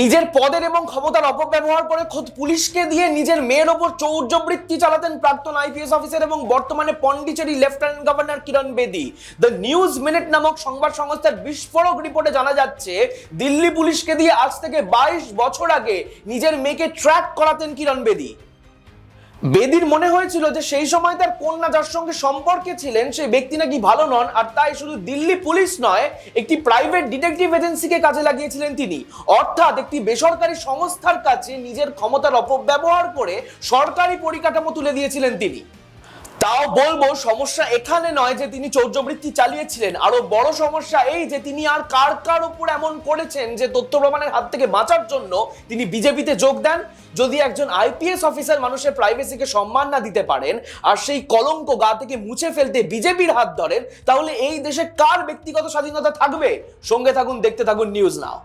নিজের পদের এবং ক্ষমতার অপব্যবহার করে খোদ পুলিশকে দিয়ে নিজের মেয়ের ওপর চৌর্যবৃত্তি চালাতেন প্রাক্তন আইপিএস অফিসার এবং বর্তমানে পন্ডিচেরি লেফটেন্যান্ট গভর্নর কিরণ বেদি। দ্য নিউজ মিনিট নামক সংবাদ সংস্থার বিস্ফোরক রিপোর্টে জানা যাচ্ছে, দিল্লি পুলিশকে দিয়ে আজ থেকে বাইশ বছর আগে নিজের মেয়েকে ট্র্যাক করাতেন কিরণ বেদি। বেদির মনে হয়েছিল যে সেই সময় তার কন্যা যার সঙ্গে সম্পর্কে ছিলেন, সেই ব্যক্তি নাকি ভালো নন, আর তাই শুধু দিল্লি পুলিশ নয়, একটি প্রাইভেট ডিটেকটিভ এজেন্সিকে কাজে লাগিয়েছিলেন তিনি। অর্থাৎ একটি বেসরকারি সংস্থার কাছে নিজের ক্ষমতার অপব্যবহার করে সরকারি পরিকাঠামো তুলে দিয়েছিলেন তিনি। তাও বলব, সমস্যা এখানে নয় যে তিনি চৌর্যবৃত্তি চালিয়েছিলেন। আরও বড় সমস্যা এই যে তিনি আর কার কার উপর এমন করেছেন যে তথ্য প্রমাণের হাত থেকে বাঁচার জন্য তিনি বিজেপিতে যোগ দেন। যদি একজন আইপিএস অফিসার মানুষের প্রাইভেসিকে সম্মান না দিতে পারেন আর সেই কলঙ্ক গা থেকে মুছে ফেলতে বিজেপির হাত ধরেন, তাহলে এই দেশে কার ব্যক্তিগত স্বাধীনতা থাকবে? সঙ্গে থাকুন, দেখতে থাকুন নিউজ নাও